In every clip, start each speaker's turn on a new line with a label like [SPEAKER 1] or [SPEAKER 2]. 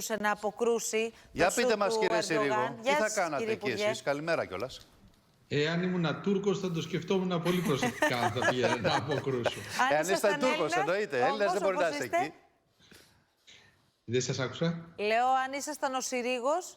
[SPEAKER 1] μπορούσε να αποκρούσει.
[SPEAKER 2] Για
[SPEAKER 1] το
[SPEAKER 2] πείτε
[SPEAKER 1] σου
[SPEAKER 2] μας
[SPEAKER 1] του
[SPEAKER 2] κύριε
[SPEAKER 1] Ερντογάν.
[SPEAKER 2] Συρίγο, τι
[SPEAKER 1] Γεια
[SPEAKER 2] θα
[SPEAKER 1] σας,
[SPEAKER 2] κάνατε
[SPEAKER 1] κύριε
[SPEAKER 2] εκεί
[SPEAKER 1] Υπουργέ.
[SPEAKER 2] εσείς; Καλημέρα κιόλας.
[SPEAKER 3] Εάν ήμουν Τούρκος, θα το σκεφτόμουν πολύ προσεκτικά αν θα πήγαινα να αποκρούσω.
[SPEAKER 1] Αν
[SPEAKER 2] Εάν είστε
[SPEAKER 1] ήσασταν
[SPEAKER 2] Τούρκος
[SPEAKER 1] Έλληνας,
[SPEAKER 2] εννοείται. Έλληνας
[SPEAKER 1] όπως-
[SPEAKER 2] δεν μπορεί να
[SPEAKER 1] όπως
[SPEAKER 2] είστε
[SPEAKER 1] είστε,
[SPEAKER 2] εκεί.
[SPEAKER 3] Δεν σας άκουσα.
[SPEAKER 1] Λέω, αν ήσασταν ο Συρίγος,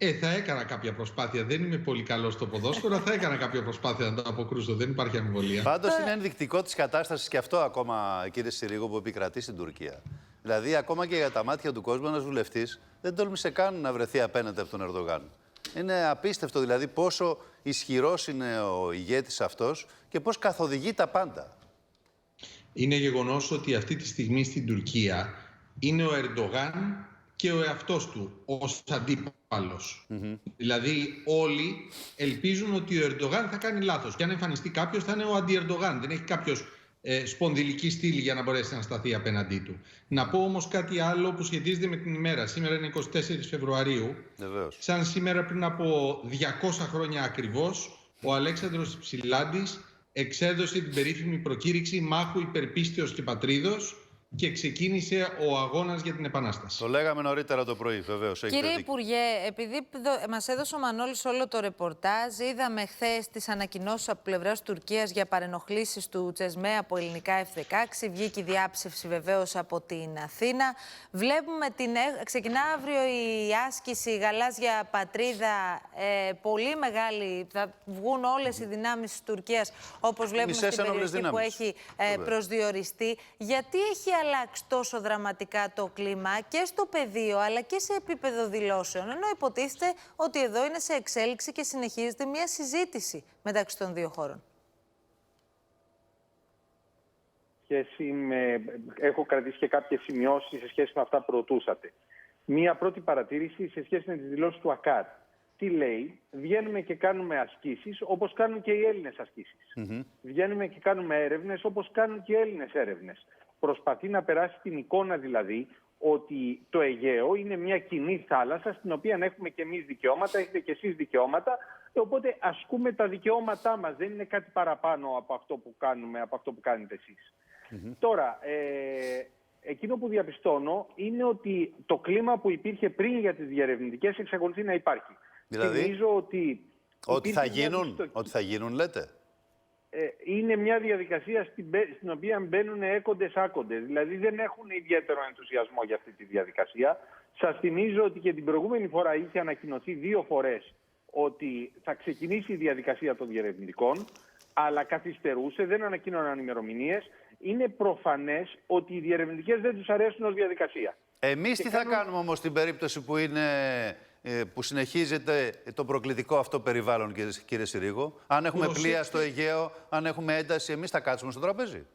[SPEAKER 3] Ε, θα έκανα κάποια προσπάθεια. Δεν είμαι πολύ καλός στο ποδόσφαιρο, αλλά θα έκανα κάποια προσπάθεια να το αποκρούσω. Δεν υπάρχει αμφιβολία.
[SPEAKER 2] Πάντως είναι ενδεικτικό της κατάστασης και αυτό ακόμα, κύριε Συρίγο, που επικρατεί στην Τουρκία. Δηλαδή, ακόμα και για τα μάτια του κόσμου, ένας βουλευτής δεν τόλμησε καν να βρεθεί απέναντι από τον Ερντογάν. Είναι απίστευτο δηλαδή πόσο ισχυρός είναι ο ηγέτης αυτός και πώς καθοδηγεί τα πάντα.
[SPEAKER 3] Είναι γεγονός ότι αυτή τη στιγμή στην Τουρκία είναι ο Ερντογάν και ο εαυτός του ως αντίπαλος. Δηλαδή όλοι ελπίζουν ότι ο Ερντογάν θα κάνει λάθος. Και αν εμφανιστεί κάποιος θα είναι ο αντι-Ερντογάν. Δεν έχει κάποιος ε, σπονδυλική στήλη για να μπορέσει να σταθεί απέναντί του. Να πω όμως κάτι άλλο που σχετίζεται με την ημέρα. Σήμερα είναι 24 Φεβρουαρίου.
[SPEAKER 2] Βεβαίως.
[SPEAKER 3] Σαν σήμερα πριν από 200 χρόνια ακριβώς, ο Αλέξανδρος Ψηλάντης εξέδωσε την περίφημη προκήρυξη μάχου υπερπίστεως και πατρίδος και ξεκίνησε ο αγώνας για την Επανάσταση.
[SPEAKER 2] Το λέγαμε νωρίτερα το πρωί, βεβαίως. έχετε
[SPEAKER 1] Κύριε
[SPEAKER 2] δίκιο.
[SPEAKER 1] Υπουργέ, επειδή δο- μας έδωσε ο Μανώλης όλο το ρεπορτάζ, είδαμε χθες τις ανακοινώσεις από πλευράς Τουρκίας για παρενοχλήσεις του Τσεσμέ από ελληνικά F-16. Βγήκε η διάψευση βεβαίως από την Αθήνα. Βλέπουμε την... ε- Ξεκινά αύριο η άσκηση γαλάζια πατρίδα, ε, πολύ μεγάλη. Θα βγουν όλες οι δυνάμεις της Τουρκίας, όπως βλέπουμε
[SPEAKER 2] Μισές
[SPEAKER 1] στην
[SPEAKER 2] ένοπλες
[SPEAKER 1] περιοχή που
[SPEAKER 2] δυνάμεις.
[SPEAKER 1] έχει ε,
[SPEAKER 2] Βέβαια.
[SPEAKER 1] προσδιοριστεί. Γιατί έχει αλλάξει τόσο δραματικά το κλίμα και στο πεδίο αλλά και σε επίπεδο δηλώσεων, ενώ υποτίθεται ότι εδώ είναι σε εξέλιξη και συνεχίζεται μια συζήτηση μεταξύ των δύο χώρων.
[SPEAKER 4] σχέση με... Έχω κρατήσει και κάποιες σημειώσεις σε σχέση με αυτά που ρωτούσατε. Μία πρώτη παρατήρηση σε σχέση με τις δηλώσεις του ΑΚΑΤ. Τι λέει, βγαίνουμε και κάνουμε ασκήσεις όπως κάνουν και οι Έλληνες ασκήσεις. Βγαίνουμε και κάνουμε έρευνες όπως κάνουν και οι Έλληνες έρευνες. Προσπαθεί να περάσει την εικόνα δηλαδή ότι το Αιγαίο είναι μια κοινή θάλασσα στην οποία έχουμε και εμείς δικαιώματα, έχετε και εσείς δικαιώματα, οπότε ασκούμε τα δικαιώματά μας. Δεν είναι κάτι παραπάνω από αυτό που κάνουμε, από αυτό που κάνετε εσείς. Τώρα, ε, εκείνο που διαπιστώνω είναι ότι το κλίμα που υπήρχε πριν για τις διαρευνητικές εξακολουθεί να υπάρχει.
[SPEAKER 2] Δηλαδή;
[SPEAKER 4] Θυμίζω ότι...
[SPEAKER 2] Ότι θα
[SPEAKER 4] υπήρχε μια
[SPEAKER 2] γίνουν,
[SPEAKER 4] δυστοκ-
[SPEAKER 2] ότι θα γίνουν λέτε;
[SPEAKER 4] Ε, είναι μια διαδικασία στην, μπε- στην οποία μπαίνουν έκοντες άκοντες. Δηλαδή δεν έχουν ιδιαίτερο ενθουσιασμό για αυτή τη διαδικασία. Σας θυμίζω ότι και την προηγούμενη φορά είχε ανακοινωθεί δύο φορές ότι θα ξεκινήσει η διαδικασία των διερευνητικών, αλλά καθυστερούσε, δεν ανακοίνωναν ημερομηνίες. Είναι προφανές ότι οι διερευνητικές δεν τους αρέσουν ως διαδικασία.
[SPEAKER 2] Εμείς
[SPEAKER 4] Και
[SPEAKER 2] τι θα
[SPEAKER 4] κάνουν-
[SPEAKER 2] κάνουμε όμως στην περίπτωση που, είναι, ε, που συνεχίζεται το προκλητικό αυτό περιβάλλον, κύριε, κύριε Συρίγο. Αν έχουμε
[SPEAKER 3] Προσέξτε.
[SPEAKER 2] πλοία στο Αιγαίο, αν έχουμε ένταση, εμείς θα κάτσουμε στο τραπέζι.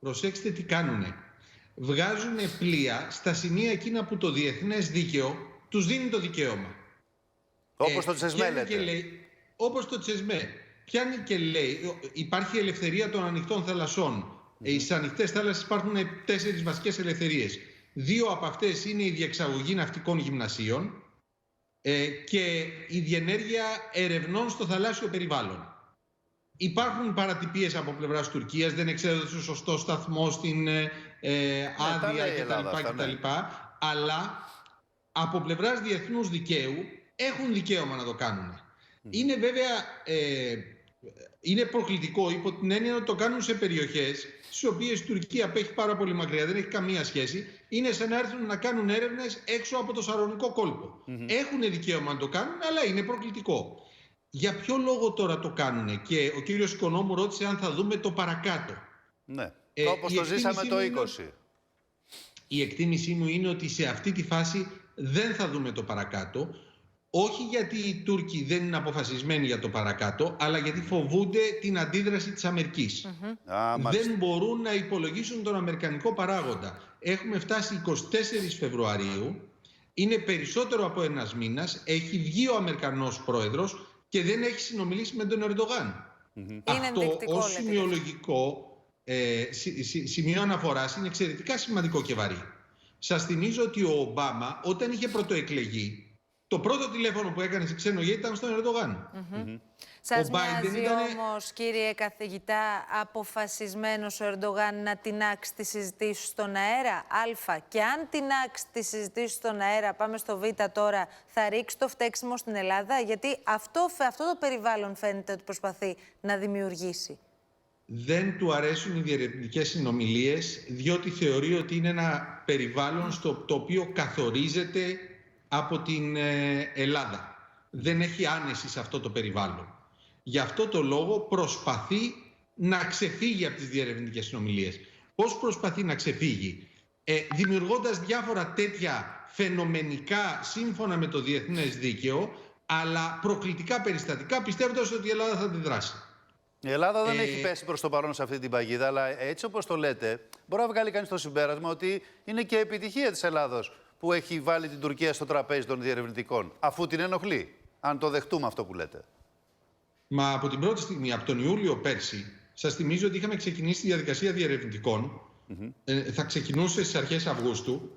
[SPEAKER 3] Προσέξτε τι κάνουνε. Βγάζουν πλοία στα σημεία εκείνα που το διεθνές δίκαιο τους δίνει το δικαίωμα.
[SPEAKER 2] Όπως
[SPEAKER 3] Ε,
[SPEAKER 2] το Τσεσμέ
[SPEAKER 3] πιάνει
[SPEAKER 2] λέτε.
[SPEAKER 3] και λέει, όπως το Τσεσμέ. Πιάνει και λέει, ο- υπάρχει ελευθερία των ανοιχτών θαλασσών. Ε, Στις ανοιχτές θάλασσες υπάρχουν τέσσερις βασικές ελευθερίες. Δύο από αυτές είναι η διεξαγωγή ναυτικών γυμνασίων ε, και η διενέργεια ερευνών στο θαλάσσιο περιβάλλον. Υπάρχουν παρατυπίες από πλευράς Τουρκίας, δεν εξέδωσε σωστό σταθμό στην ε, ε,
[SPEAKER 2] τα
[SPEAKER 3] άδεια
[SPEAKER 2] λέει η Ελλάδα αυτά,
[SPEAKER 3] κτλ.
[SPEAKER 2] ναι.
[SPEAKER 3] κτλ. Αλλά από πλευράς διεθνούς δικαίου έχουν δικαίωμα να το κάνουν. Είναι βέβαια ε, είναι προκλητικό υπό την έννοια ότι το κάνουν σε περιοχές στις οποίες η Τουρκία απέχει πάρα πολύ μακριά, δεν έχει καμία σχέση. Είναι σαν να έρθουν να κάνουν έρευνες έξω από το σαρονικό κόλπο. Έχουν δικαίωμα να το κάνουν, αλλά είναι προκλητικό. Για ποιο λόγο τώρα το κάνουν και ο κύριος Οικονόμου ρώτησε αν θα δούμε το παρακάτω.
[SPEAKER 2] Ναι.
[SPEAKER 3] Ε,
[SPEAKER 2] Όπως
[SPEAKER 3] η
[SPEAKER 2] το
[SPEAKER 3] εκτίμησή
[SPEAKER 2] ζήσαμε το
[SPEAKER 3] μου είναι-
[SPEAKER 2] 20.
[SPEAKER 3] Η εκτίμησή μου είναι ότι σε αυτή τη φάση δεν θα δούμε το παρακάτω. Όχι γιατί οι Τούρκοι δεν είναι αποφασισμένοι για το παρακάτω, αλλά γιατί φοβούνται την αντίδραση της Αμερικής.
[SPEAKER 2] Α, μάλιστα.
[SPEAKER 3] δεν μπορούν να υπολογίσουν τον Αμερικανικό παράγοντα. Έχουμε φτάσει 24 Φεβρουαρίου, είναι περισσότερο από ένας μήνας, έχει βγει ο Αμερικανός πρόεδρος και δεν έχει συνομιλήσει με τον Ερντογάν. Αυτό
[SPEAKER 1] ενδεικτικό,
[SPEAKER 3] ως
[SPEAKER 1] λέτε.
[SPEAKER 3] σημειολογικό ε, σι- σι- σημείο αναφοράς είναι εξαιρετικά σημαντικό και βαρύ. Σας θυμίζω ότι ο Ομπάμα όταν είχε πρωτοεκλεγεί Το πρώτο τηλέφωνο που έκανε σε ξένο ηγέτη ήταν στον Ερντογάν.
[SPEAKER 1] Σας
[SPEAKER 3] Ο Biden
[SPEAKER 1] μοιάζει
[SPEAKER 3] ήτανε-
[SPEAKER 1] όμως, κύριε καθηγητά, αποφασισμένος ο Ερντογάν να τεινάξει τις συζητήσεις στον αέρα, α. Και αν τεινάξει τις συζητήσεις στον αέρα, πάμε στο β τώρα, θα ρίξει το φταίξιμο στην Ελλάδα, γιατί αυτό, αυτό το περιβάλλον φαίνεται ότι προσπαθεί να δημιουργήσει.
[SPEAKER 3] δεν του αρέσουν οι διερευνητικές συνομιλίες διότι θεωρεί ότι είναι ένα περιβάλλον στο το οποίο καθορίζεται από την ε, Ελλάδα. Δεν έχει άνεση σε αυτό το περιβάλλον. Γι' αυτό το λόγο προσπαθεί να ξεφύγει από τις διερευνητικές συνομιλίες. Πώς προσπαθεί να ξεφύγει; Ε, δημιουργώντας διάφορα τέτοια φαινομενικά σύμφωνα με το διεθνές δίκαιο αλλά προκλητικά περιστατικά πιστεύοντας ότι η Ελλάδα θα αντιδράσει.
[SPEAKER 2] Η Ελλάδα δεν
[SPEAKER 3] Ε,
[SPEAKER 2] έχει πέσει προς το παρόν σε αυτή την παγίδα, αλλά έτσι όπως το λέτε, μπορεί να βγάλει κανείς το συμπέρασμα ότι είναι και επιτυχία της Ελλάδος που έχει βάλει την Τουρκία στο τραπέζι των διερευνητικών, αφού την ενοχλεί. Αν το δεχτούμε αυτό που λέτε.
[SPEAKER 3] Μα από την πρώτη στιγμή, από τον Ιούλιο πέρσι, σας θυμίζω ότι είχαμε ξεκινήσει τη διαδικασία διερευνητικών. Ε, θα ξεκινούσε στις αρχές Αυγούστου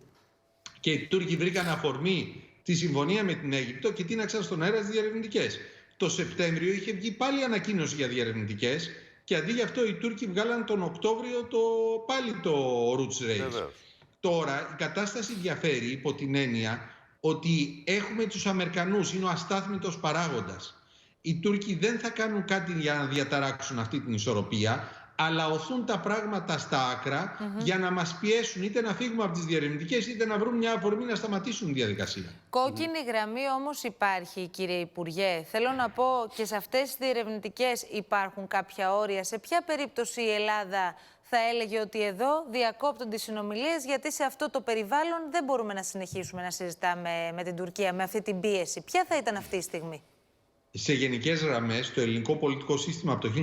[SPEAKER 3] και οι Τούρκοι βρήκαν αφορμή τη συμφωνία με την Αίγυπτο και τίναξαν στον αέρα τις διερευνητικές. Το Σεπτέμβριο είχε βγει πάλι ανακοίνωση για διερευνητικές και αντί για αυτό οι Τούρκοι βγάλαν τον Οκτώβριο το, πάλι το Roots Race.
[SPEAKER 2] Βεβαίως.
[SPEAKER 3] Τώρα η κατάσταση διαφέρει υπό την έννοια ότι έχουμε τους Αμερικανούς, είναι ο αστάθμητος παράγοντας. Οι Τούρκοι δεν θα κάνουν κάτι για να διαταράξουν αυτή την ισορροπία, αλλά οθούν τα πράγματα στα ακρα για να μας πιέσουν είτε να φύγουμε από τις διερευνητικές είτε να βρουν μια αφορμή να σταματήσουν τη διαδικασία.
[SPEAKER 1] Κόκκινη γραμμή όμως υπάρχει, κύριε Υπουργέ. Θέλω να πω και σε αυτές τις διερευνητικές υπάρχουν κάποια όρια. Σε ποια περίπτωση η Ελλάδα θα έλεγε ότι εδώ διακόπτονται οι συνομιλίες γιατί σε αυτό το περιβάλλον δεν μπορούμε να συνεχίσουμε να συζητάμε με την Τουρκία με αυτή την πίεση. Ποια θα ήταν αυτή η στιγμή;
[SPEAKER 3] Σε γενικές γραμμές, το ελληνικό πολιτικό σύστημα από το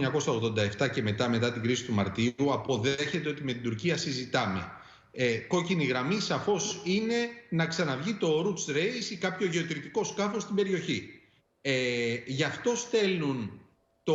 [SPEAKER 3] 1987 και μετά, μετά την κρίση του Μαρτίου, αποδέχεται ότι με την Τουρκία συζητάμε. Ε, κόκκινη γραμμή σαφώς είναι να ξαναβγεί το Roots Race ή κάποιο γεωτρητικό σκάφος στην περιοχή. Ε, γι' αυτό στέλνουν το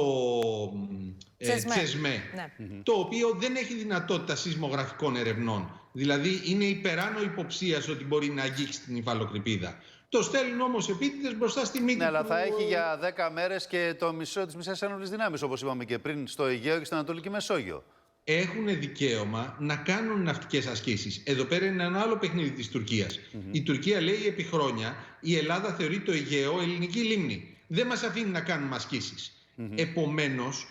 [SPEAKER 3] ε,
[SPEAKER 1] Τσεσμέ.
[SPEAKER 3] Τσεσμέ,
[SPEAKER 1] Ναι.
[SPEAKER 3] το οποίο δεν έχει δυνατότητα σεισμογραφικών ερευνών. Δηλαδή είναι υπεράνω υποψίας ότι μπορεί να αγγίξει την υφαλοκρηπίδα. Το στέλνουν όμως επίτηδες μπροστά στη μύτη
[SPEAKER 2] Ναι, αλλά
[SPEAKER 3] του,
[SPEAKER 2] θα έχει
[SPEAKER 3] ε,
[SPEAKER 2] για 10 μέρες και το μισό της μισής ένοπλη δυνάμεις, όπως είπαμε και πριν, στο Αιγαίο και στην Ανατολική Μεσόγειο.
[SPEAKER 3] έχουν δικαίωμα να κάνουν ναυτικές ασκήσεις. Εδώ πέρα είναι ένα άλλο παιχνίδι της τουρκιας Η Τουρκία λέει επί χρόνια η Ελλάδα θεωρεί το Αιγαίο ελληνική λίμνη. Δεν μας αφήνει να κάνουμε ασκήσεις. Επομένως,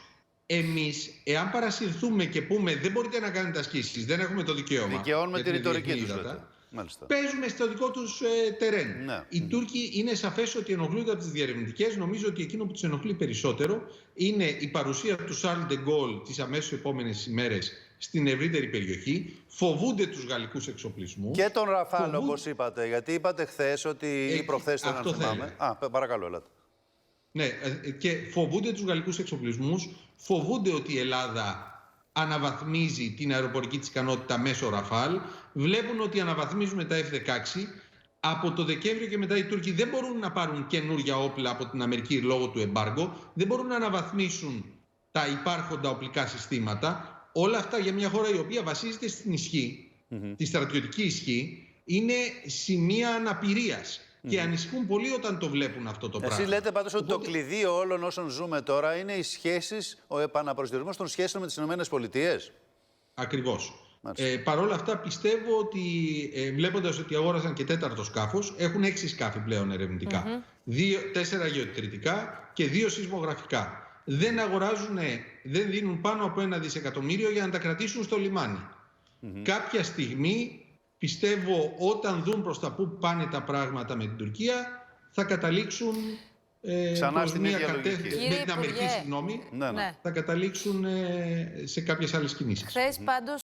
[SPEAKER 3] εμείς, εάν παρασυρθούμε και πούμε δεν μπορείτε να κάνετε ασκήσεις, δεν έχουμε το δικαίωμα.
[SPEAKER 2] Δικαιώνουμε τη
[SPEAKER 3] γιατί είναι
[SPEAKER 2] ρητορική
[SPEAKER 3] διεθνή
[SPEAKER 2] τους.
[SPEAKER 3] ύδατα,
[SPEAKER 2] Μάλιστα.
[SPEAKER 3] Παίζουμε στο δικό τους ε, τερέν.
[SPEAKER 2] Ναι.
[SPEAKER 3] Οι Τούρκοι είναι σαφές ότι ενοχλούνται από τις διερευνητικέ. Νομίζω ότι εκείνο που τους ενοχλεί περισσότερο είναι η παρουσία του Σαρλ Ντεγκόλ τις αμέσως επόμενες ημέρες στην ευρύτερη περιοχή. Φοβούνται τους γαλλικούς εξοπλισμούς.
[SPEAKER 2] Και τον Ραφάλ,
[SPEAKER 3] Φοβούνται-
[SPEAKER 2] όπως είπατε, γιατί είπατε χθες ότι.
[SPEAKER 3] Ε,
[SPEAKER 2] ή προχθές, δεν
[SPEAKER 3] αυτό θα
[SPEAKER 2] θυμάμαι.
[SPEAKER 3] έλεγα.
[SPEAKER 2] Α, πε- παρακαλώ, ελάτε.
[SPEAKER 3] Ναι, ε, και φοβούνται τους γαλλικούς εξοπλισμούς, φοβούνται ότι η Ελλάδα αναβαθμίζει την αεροπορική της ικανότητα μέσω Ραφάλ, βλέπουν ότι αναβαθμίζουμε τα F-16. Από το Δεκέμβριο και μετά οι Τούρκοι δεν μπορούν να πάρουν καινούργια όπλα από την Αμερική λόγω του εμπάργου, δεν μπορούν να αναβαθμίσουν τα υπάρχοντα οπλικά συστήματα. Όλα αυτά για μια χώρα η οποία βασίζεται στην ισχύ, τη στρατιωτική ισχύ, είναι σημεία αναπηρίας. Και ανησυχούν πολύ όταν το βλέπουν αυτό το πράγμα.
[SPEAKER 2] Εσεί λέτε πάντως ότι το
[SPEAKER 3] Οπότε-
[SPEAKER 2] κλειδί όλων όσων ζούμε τώρα είναι οι σχέσεις, ο επαναπροσδιορισμός των σχέσεων με τις ΗΠΑ.
[SPEAKER 3] Ακριβώς.
[SPEAKER 2] Μάλιστα.
[SPEAKER 3] Ε, Παρ' όλα αυτά πιστεύω ότι ε, βλέποντας ότι αγόρασαν και τέταρτο σκάφος, έχουν έξι σκάφη πλέον ερευνητικά. Δύο, τέσσερα γεωτρητικά και δύο σεισμογραφικά. Δεν αγοράζουν, δεν δίνουν πάνω από ένα δισεκατομμύριο για να τα κρατήσουν στο λιμάνι. Κάποια στιγμή πιστεύω όταν δουν προς τα που πάνε τα πράγματα με την Τουρκία θα καταλήξουν ε,
[SPEAKER 2] Ξανά
[SPEAKER 3] προς
[SPEAKER 2] στην
[SPEAKER 3] μια
[SPEAKER 2] ίδια
[SPEAKER 3] κατεύθυνση-
[SPEAKER 2] λογική.
[SPEAKER 1] Κύριε
[SPEAKER 3] με την Αμερική,
[SPEAKER 1] Υπουργέ.
[SPEAKER 3] συγγνώμη,
[SPEAKER 2] Ναι, ναι.
[SPEAKER 1] Ναι.
[SPEAKER 3] θα καταλήξουν ε, σε κάποιες άλλες κινήσεις.
[SPEAKER 1] Χθες πάντως